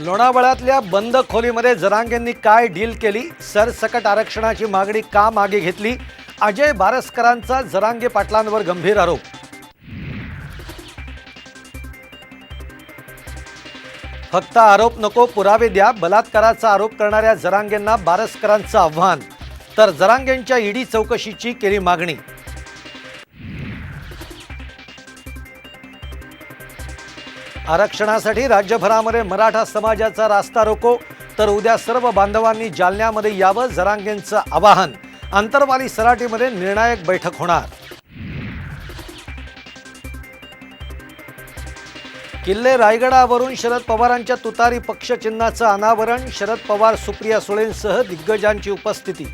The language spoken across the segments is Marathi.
लोणावळ्यातल्या बंद खोलीमध्ये जरांगेंनी काय डील केली? सरसकट आरक्षणाची मागणी का मागे घेतली? अजय बारसकरांचा जरांगे पाटलांवर गंभीर आरोप. फक्त आरोप नको पुरावे द्या. बलात्काराचा आरोप करणाऱ्या जरांगेंना बारसकरांचं आव्हान. तर जरांगेंच्या ईडी चौकशीची केली मागणी. आरक्षणासाठी राज्यभरामध्ये मराठा समाजाचा रास्ता रोको तर उद्या सर्व बांधवांनी जालन्यामध्ये यावं जरांगेंचं आवाहन. आंतरवाली सराटीमध्ये निर्णायक बैठक होणार. किल्ले रायगडावरून शरद पवारांच्या तुतारी पक्षचिन्हाचं अनावरण शरद पवार सुप्रिया सुळेंसह दिग्गजांची उपस्थिती.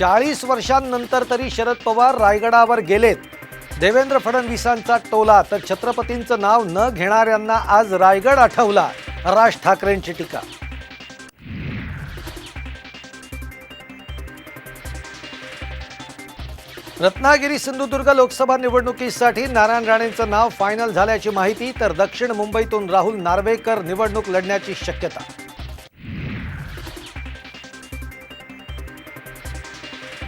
चाळीस वर्षांनंतर तरी शरद पवार रायगडावर गेलेत. देवेंद्र फडणवीसांचा टोला तर छत्रपतींचं नाव न घेणाऱ्यांना आज रायगड आठवला राज ठाकरेंची टीका. रत्नागिरी सिंधुदुर्ग लोकसभा निवडणुकीसाठी नारायण राणेंचं नाव फायनल झाल्याची माहिती तर दक्षिण मुंबईतून राहुल नार्वेकर निवडणूक लढण्याची शक्यता.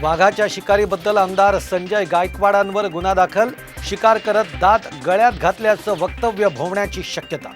वाघाच्या शिकारीबद्दल आमदार संजय गायकवाडांवर गुन्हा दाखल शिकार करत दात गळ्यात घातल्याचं वक्तव्य भोवण्याची शक्यता.